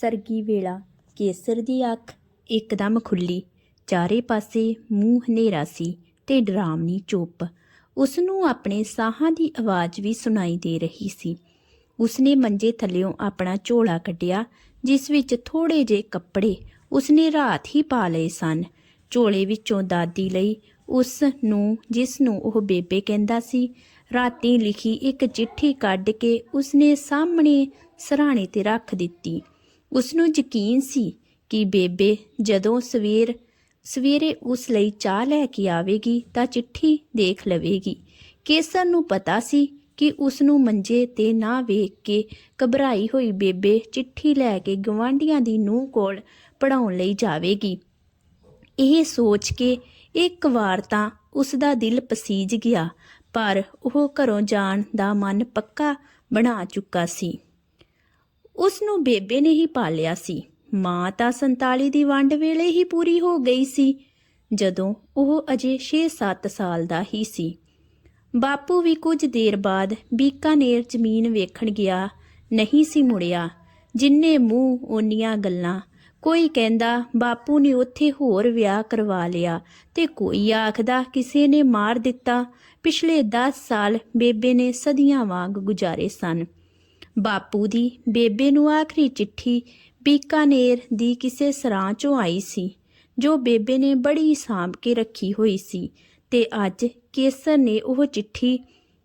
ਸਰਗੀ ਵੇਲਾ ਕੇਸਰ ਦੀ ਅੱਖ ਇੱਕਦਮ ਖੁੱਲੀ। ਚਾਰੇ ਪਾਸੇ ਮੂੰਹ ਹਨੇਰਾ ਸੀ ਤੇ ਡਰਾਮਣੀ ਚੁੱਪ। ਉਸ ਨੂੰ ਆਪਣੇ ਸਾਹਾਂ ਦੀ ਆਵਾਜ਼ ਵੀ ਸੁਣਾਈ ਦੇ ਰਹੀ ਸੀ। ਉਸਨੇ ਮੰਜੇ ਥੱਲਿਓਂ ਆਪਣਾ ਝੋਲਾ ਕੱਢਿਆ, ਜਿਸ ਵਿੱਚ ਥੋੜੇ ਜਿਹੇ ਕੱਪੜੇ ਉਸਨੇ ਰਾਤ ਹੀ ਪਾ ਲਏ ਸਨ। ਝੋਲੇ ਵਿੱਚੋਂ ਦਾਦੀ ਲਈ ਉਸ ਨੂੰ, ਜਿਸ ਨੂੰ ਉਹ ਬੇਬੇ ਕਹਿੰਦਾ ਸੀ, ਰਾਤੀ ਲਿਖੀ ਇੱਕ ਚਿੱਠੀ ਕੱਢ ਕੇ ਉਸਨੇ ਸਾਹਮਣੇ ਸਰਾਣੇ ਤੇ ਰੱਖ ਦਿੱਤੀ। ਉਸ ਨੂੰ ਯਕੀਨ ਸੀ ਕਿ ਬੇਬੇ ਜਦੋਂ ਸਵੇਰ, ਸਵੇਰੇ ਉਸ ਲਈ ਚਾਹ ਲੈ ਕੇ ਆਵੇਗੀ ਤਾਂ ਚਿੱਠੀ ਦੇਖ ਲਵੇਗੀ। ਕੇਸਰ ਨੂੰ ਪਤਾ ਸੀ ਕਿ ਉਸ ਨੂੰ ਮੰਜੇ ਤੇ ਨਾ ਵੇਖ ਕੇ ਘਬਰਾਈ ਹੋਈ ਬੇਬੇ ਚਿੱਠੀ ਲੈ ਕੇ ਗਵਾਂਢੀਆਂ ਦੀ ਨੂੰਹ ਕੋਲ ਪੜਾਉਣ ਲਈ ਜਾਵੇਗੀ। ਇਹ ਸੋਚ ਕੇ ਇੱਕ ਵਾਰ ਤਾਂ ਉਸ ਦਾ ਦਿਲ ਪਸੀਜ ਗਿਆ, ਪਰ ਉਹ ਘਰੋਂ ਜਾਣ ਦਾ ਮਨ ਪੱਕਾ ਬਣਾ ਚੁੱਕਾ ਸੀ। ਉਸ ਨੂੰ ਬੇਬੇ ਨੇ ਹੀ ਪਾਲਿਆ ਸੀ। ਮਾਂ ਤਾਂ 47 ਦੀ ਵੰਡ ਵੇਲੇ ਹੀ ਪੂਰੀ ਹੋ ਗਈ ਸੀ, ਜਦੋਂ ਉਹ ਅਜੇ 6-7 ਸਾਲ ਦਾ ਹੀ ਸੀ। ਬਾਪੂ ਵੀ ਕੁਝ ਦੇਰ ਬਾਅਦ ਬੀਕਾਨੇਰ ਜ਼ਮੀਨ ਵੇਖਣ ਗਿਆ, ਨਹੀਂ ਸੀ ਮੁੜਿਆ। ਜਿੰਨੇ ਮੂੰਹ ਓਨੀਆਂ ਗੱਲਾਂ, ਕੋਈ ਕਹਿੰਦਾ ਬਾਪੂ ਨੇ ਉੱਥੇ ਹੋਰ ਵਿਆਹ ਕਰਵਾ ਲਿਆ ਤੇ ਕੋਈ ਆਖਦਾ ਕਿਸੇ ਨੇ ਮਾਰ ਦਿੱਤਾ। ਪਿਛਲੇ 10 ਸਾਲ ਬੇਬੇ ਨੇ ਸਦੀਆਂ ਵਾਂਗ ਗੁਜ਼ਾਰੇ ਸਨ। ਬਾਪੂ ਦੀ ਬੇਬੇ ਨੂੰ ਆਖਰੀ ਚਿੱਠੀ ਬੀਕਾਨੇਰ ਦੀ ਕਿਸੇ ਸਰਾਂ ਚੋਂ ਆਈ ਸੀ, ਜੋ ਬੇਬੇ ਨੇ ਬੜੀ ਸਾਂਭ ਕੇ ਰੱਖੀ ਹੋਈ ਸੀ ਤੇ ਅੱਜ ਕੇਸਰ ਨੇ ਉਹ ਚਿੱਠੀ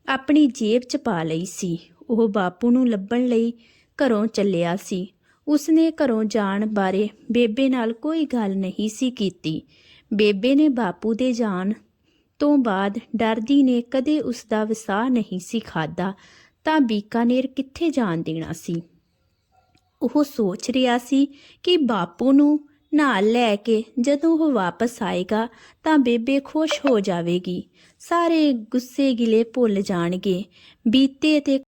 ਆਪਣੀ ਜੇਬ 'ਚ ਪਾ ਲਈ ਸੀ। ਉਹ ਬਾਪੂ ਨੂੰ ਲੱਭਣ ਲਈ ਘਰੋਂ ਚੱਲਿਆ ਸੀ। ਉਸਨੇ ਘਰੋਂ ਜਾਣ ਬਾਰੇ ਬੇਬੇ ਨਾਲ ਕੋਈ ਗੱਲ ਨਹੀਂ ਸੀ ਕੀਤੀ। ਬੇਬੇ ਨੇ ਬਾਪੂ ਦੇ ਜਾਣ ਤੋਂ ਬਾਅਦ ਡਰਦੀ ਨੇ ਕਦੇ ਉਸ ਦਾ ਵਸਾਹ ਨਹੀਂ ਸੀ ਖਾਦਾ ਤਾਂ ਬੀਕਾਨੇਰ ਕਿੱਥੇ ਜਾਣ ਦੇਣਾ ਸੀ? ਉਹ ਸੋਚ ਰਿਹਾ ਸੀ ਕਿ ਬਾਪੂ ਨੂੰ ਨਾਲ ਲੈ ਕੇ ਜਦੋਂ ਉਹ ਵਾਪਸ ਆਏਗਾ ਤਾਂ ਬੇਬੇ ਖੁਸ਼ ਹੋ ਜਾਵੇਗੀ। ਸਾਰੇ ਗੁੱਸੇ ਗਿਲੇ ਭੁੱਲ ਜਾਣਗੇ। ਬੀਤੇ ਤੇ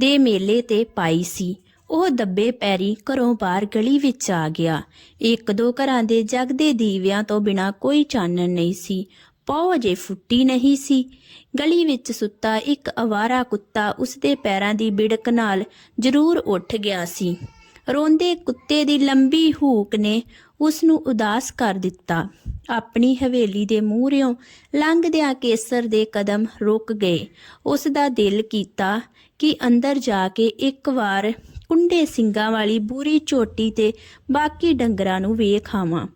ਦੇ ਮੇਲੇ ਤੇ ਪਾਈ ਸੀ। ਉਹ ਦੱਬੇ ਪੈਰੀ ਘਰੋਂ ਬਾਹਰ ਗਲੀ ਵਿੱਚ ਆ ਗਿਆ। ਇੱਕ ਦੋ ਘਰਾਂ ਦੇ ਜਗਦੇ ਦੀਵਿਆਂ ਤੋਂ ਬਿਨਾ ਕੋਈ ਚਾਨਣ ਨਹੀਂ ਸੀ। ਪੌ ਜੇ ਫੁੱਟੀ ਨਹੀਂ ਸੀ। ਗਲੀ ਵਿੱਚ ਸੁੱਤਾ ਇੱਕ ਅਵਾਰਾ ਕੁੱਤਾ ਉਸਦੇ ਪੈਰਾਂ ਦੀ ਬਿੜਕ ਨਾਲ ਜ਼ਰੂਰ ਉੱਠ ਗਿਆ ਸੀ। ਰੋਂਦੇ ਕੁੱਤੇ ਦੀ ਲੰਬੀ ਹੂਕ ਨੇ ਉਸ ਨੂੰ ਉਦਾਸ ਕਰ ਦਿੱਤਾ। ਆਪਣੀ ਹਵੇਲੀ ਦੇ ਮੂਹਰਿਓਂ ਲੰਘਦਿਆਂ ਕੇਸਰ ਦੇ ਕਦਮ ਰੁਕ ਗਏ। ਉਸ ਦਾ ਦਿਲ ਕੀਤਾ ਕਿ ਅੰਦਰ ਜਾ ਕੇ ਇੱਕ ਵਾਰ ਕੁੰਡੇ ਸਿੰਘਾਂ ਵਾਲੀ ਬੂਰੀ ਚੋਟੀ ਤੇ ਬਾਕੀ ਡੰਗਰਾਂ ਨੂੰ ਵੇਖ ਆਵਾਂ।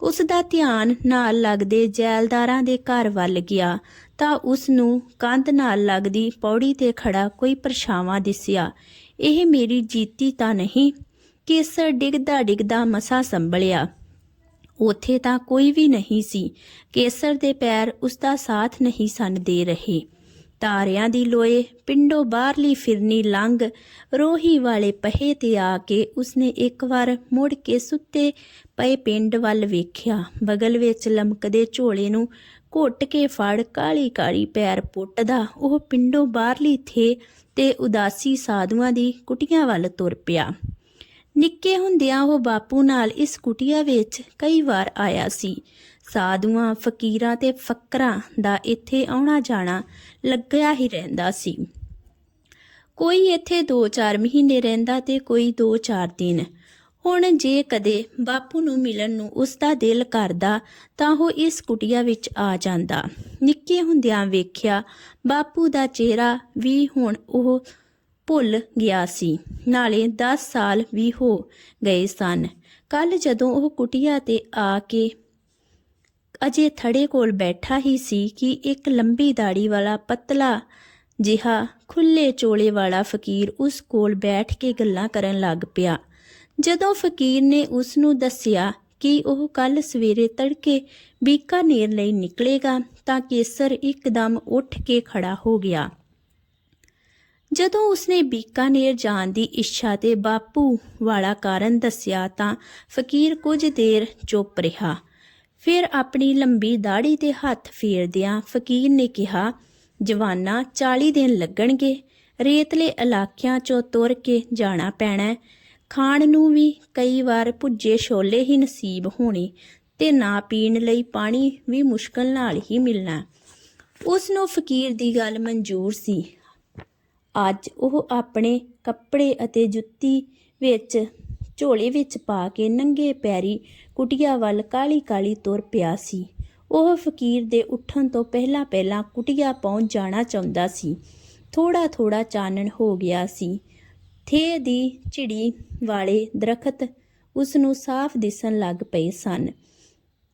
ਉਸ ਦਾ ਧਿਆਨ ਨਾਲ ਲੱਗਦੇ ਜੈਲਦਾਰਾਂ ਦੇ ਘਰ ਵੱਲ ਗਿਆ ਤਾਂ ਉਸ ਨੂੰ ਕੰਧ ਨਾਲ ਲੱਗਦੀ ਪੌੜੀ ਤੇ ਖੜਾ ਕੋਈ ਪਰਛਾਵਾਂ ਦਿਸਿਆ। ਇਹ ਮੇਰੀ ਜੀਤੀ ਤਾਂ ਨਹੀਂ ਕੇਸਰ ਡਿੱਗਦਾ ਡਿੱਗਦਾ ਮਸਾ ਸੰਭਲਿਆ। ਉਥੇ ਤਾਂ ਕੋਈ ਵੀ ਨਹੀਂ ਸੀ। ਕੇਸਰ ਦੇ ਪੈਰ ਉਸ ਦਾ ਸਾਥ ਨਹੀਂ ਸਨ ਦੇ ਰਹੇ। ਤਾਰਿਆਂ ਦੀ ਲੋਏ, ਪਿੰਡੋਂ ਬਾਹਰਲੀ ਫਿਰਨੀ ਲੰਘ, ਰੋਹੀ ਵਾਲੇ ਪਹੇ ਤੇ ਆ ਕੇ ਉਸਨੇ ਇੱਕ ਵਾਰ ਮੁੜ ਕੇ ਸੁੱਤੇ ਪਏ ਪਿੰਡ ਵੱਲ ਵੇਖਿਆ। ਬਗਲ ਵਿੱਚ ਲਮਕਦੇ ਝੋਲੇ ਨੂੰ ਘੁੱਟ ਕੇ ਫੜ ਕਾਲੀ ਕਾਲੀ ਪੈਰ ਪੁੱਟਦਾ। ਉਹ ਪਿੰਡੋਂ ਬਾਹਰਲੀ ਥੇ ਤੇ ਉਦਾਸੀ ਸਾਧੂਆਂ ਦੀ ਕੁਟੀਆਂ ਵੱਲ ਤੁਰ ਪਿਆ। ਨਿੱਕੇ ਹੁੰਦਿਆਂ ਉਹ ਬਾਪੂ ਨਾਲ ਇਸ ਕੁਟੀਆ ਵਿੱਚ ਕਈ ਵਾਰ ਆਇਆ ਸੀ। ਸਾਧੂਆਂ, ਫਕੀਰਾਂ ਤੇ ਫਕਰਾਂ ਦਾ ਇੱਥੇ ਆਉਣਾ ਜਾਣਾ ਲੱਗਿਆ ਹੀ ਰਹਿੰਦਾ ਸੀ। ਕੋਈ ਇੱਥੇ 2-4 ਮਹੀਨੇ ਰਹਿੰਦਾ ਤੇ ਕੋਈ 2-4 ਦਿਨ। ਹੁਣ ਜੇ ਕਦੇ ਬਾਪੂ ਨੂੰ ਮਿਲਣ ਨੂੰ ਉਸ ਦਾ ਦਿਲ ਕਰਦਾ ਤਾਂ ਉਹ ਇਸ ਕੁਟੀਆ ਵਿੱਚ ਆ ਜਾਂਦਾ। ਨਿੱਕੇ ਹੁੰਦਿਆਂ ਵੇਖਿਆ ਬਾਪੂ ਦਾ ਚਿਹਰਾ ਵੀ ਹੁਣ ਉਹ ਭੁੱਲ ਗਿਆ ਸੀ। ਨਾਲੇ 10 ਸਾਲ ਵੀ ਹੋ ਗਏ ਸਨ। ਕੱਲ ਜਦੋਂ ਉਹ ਕੁਟੀਆ ਤੇ ਆ ਕੇ ਅਜੇ ਥੜੇ ਕੋਲ ਬੈਠਾ ਹੀ ਸੀ ਕਿ ਇੱਕ ਲੰਬੀ ਦਾੜੀ ਵਾਲਾ ਪਤਲਾ ਜਿਹਾ ਖੁੱਲੇ ਚੋਲੇ ਵਾਲਾ ਫਕੀਰ ਉਸ ਕੋਲ ਬੈਠ ਕੇ ਗੱਲਾਂ ਕਰਨ ਲੱਗ ਪਿਆ। ਜਦੋਂ ਫਕੀਰ ਨੇ ਉਸ ਨੂੰ ਦੱਸਿਆ ਕਿ ਉਹ ਕੱਲ ਸਵੇਰੇ ਤੜਕੇ ਬੀਕਾਨੇਰ ਲਈ ਨਿਕਲੇਗਾ ਤਾਂ ਕੇਸਰ ਇੱਕਦਮ ਉੱਠ ਕੇ ਖੜਾ ਹੋ ਗਿਆ। ਜਦੋਂ ਉਸਨੇ ਬੀਕਾਨੇਰ ਜਾਣ ਦੀ ਇੱਛਾ ਤੇ ਬਾਪੂ ਵਾਲਾ ਕਾਰਨ ਦੱਸਿਆ ਤਾਂ ਫਕੀਰ ਕੁਝ ਦੇਰ ਚੁੱਪ ਰਿਹਾ। ਫਿਰ ਆਪਣੀ ਲੰਬੀ ਦਾੜੀ ਤੇ ਹੱਥ ਫੇਰਦਿਆਂ ਫਕੀਰ ਨੇ ਕਿਹਾ, ਜਵਾਨਾ 40 ਦਿਨ ਲੱਗਣਗੇ। ਰੇਤਲੇ ਇਲਾਕਿਆਂ 'ਚੋਂ ਤੁਰ ਕੇ ਜਾਣਾ ਪੈਣਾ ਖਾਣ ਨੂੰ ਵੀ ਕਈ ਵਾਰ ਭੁੱਜੇ ਛੋਲੇ ਹੀ ਨਸੀਬ ਹੋਣੇ ਤੇ ਨਾ ਪੀਣ ਲਈ ਪਾਣੀ ਵੀ ਮੁਸ਼ਕਲ ਨਾਲ ਹੀ ਮਿਲਣਾ ਉਸ ਨੂੰ ਫਕੀਰ ਦੀ ਗੱਲ ਮਨਜ਼ੂਰ ਸੀ। ਅੱਜ ਉਹ ਆਪਣੇ ਕੱਪੜੇ ਅਤੇ ਜੁੱਤੀ ਵਿੱਚ, ਝੋਲੇ ਵਿੱਚ ਪਾ ਕੇ ਨੰਗੇ ਪੈਰੀ ਕੁਟੀਆ ਵੱਲ ਕਾਲੀ ਕਾਲੀ ਤੁਰ ਪਿਆ ਸੀ। ਉਹ ਫਕੀਰ ਦੇ ਉੱਠਣ ਤੋਂ ਪਹਿਲਾਂ ਪਹਿਲਾਂ ਕੁਟੀਆ ਪਹੁੰਚ ਜਾਣਾ ਚਾਹੁੰਦਾ ਸੀ। ਥੋੜਾ ਥੋੜਾ ਚਾਨਣ ਹੋ ਗਿਆ ਸੀ। ਥੇ ਦੀ ਝਿੜੀ ਵਾਲੇ ਦਰਖਤ ਉਸ ਨੂੰ ਸਾਫ਼ ਦਿਸਣ ਲੱਗ ਪਏ ਸਨ।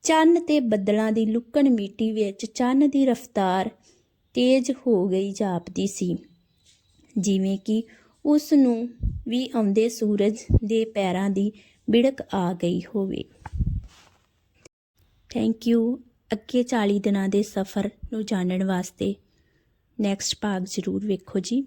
ਚੰਨ ਤੇ ਬੱਦਲਾਂ ਦੀ ਲੁਕਣ ਮਿੱਟੀ ਵਿੱਚ ਚੰਨ ਦੀ ਰਫ਼ਤਾਰ ਤੇਜ਼ ਹੋ ਗਈ ਜਾਪਦੀ ਸੀ। ਜਿਵੇਂ ਕਿ ਉਸ ਨੂੰ ਵੀ ਆਉਂਦੇ ਸੂਰਜ ਦੇ ਪੈਰਾਂ ਦੀ ਬਿੜਕ ਆ ਗਈ ਹੋਵੇ। ਥੈਂਕ ਯੂ ਅੱਗੇ 40 ਦਿਨਾਂ ਦੇ ਸਫ਼ਰ ਨੂੰ ਜਾਣਨ ਵਾਸਤੇ ਨੈਕਸਟ ਭਾਗ ਜ਼ਰੂਰ ਵੇਖੋ ਜੀ।